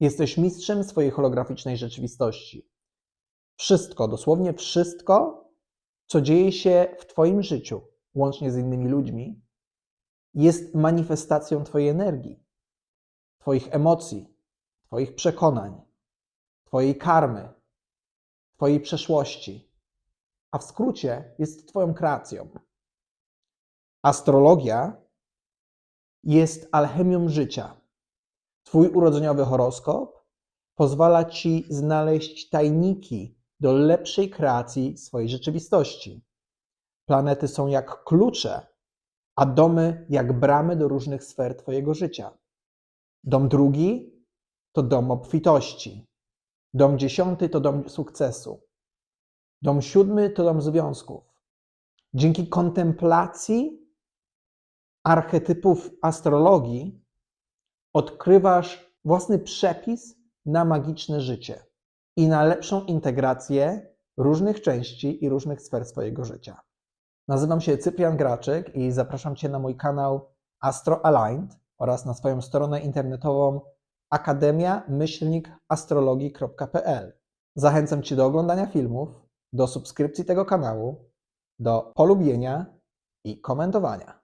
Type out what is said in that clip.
Jesteś mistrzem swojej holograficznej rzeczywistości. Wszystko, dosłownie wszystko, co dzieje się w Twoim życiu, łącznie z innymi ludźmi, jest manifestacją Twojej energii, Twoich emocji, Twoich przekonań, Twojej karmy, Twojej przeszłości, a w skrócie jest Twoją kreacją. Astrologia jest alchemią życia. Twój urodzeniowy horoskop pozwala Ci znaleźć tajniki do lepszej kreacji swojej rzeczywistości. Planety są jak klucze, a domy jak bramy do różnych sfer Twojego życia. Dom drugi to dom obfitości. Dom dziesiąty to dom sukcesu. Dom siódmy to dom związków. Dzięki kontemplacji archetypów astrologii odkrywasz własny przepis na magiczne życie i na lepszą integrację różnych części i różnych sfer swojego życia. Nazywam się Cyprian Graczyk i zapraszam Cię na mój kanał Astro Aligned oraz na swoją stronę internetową akademia-astrologii.pl. Zachęcam Cię do oglądania filmów, do subskrypcji tego kanału, do polubienia i komentowania.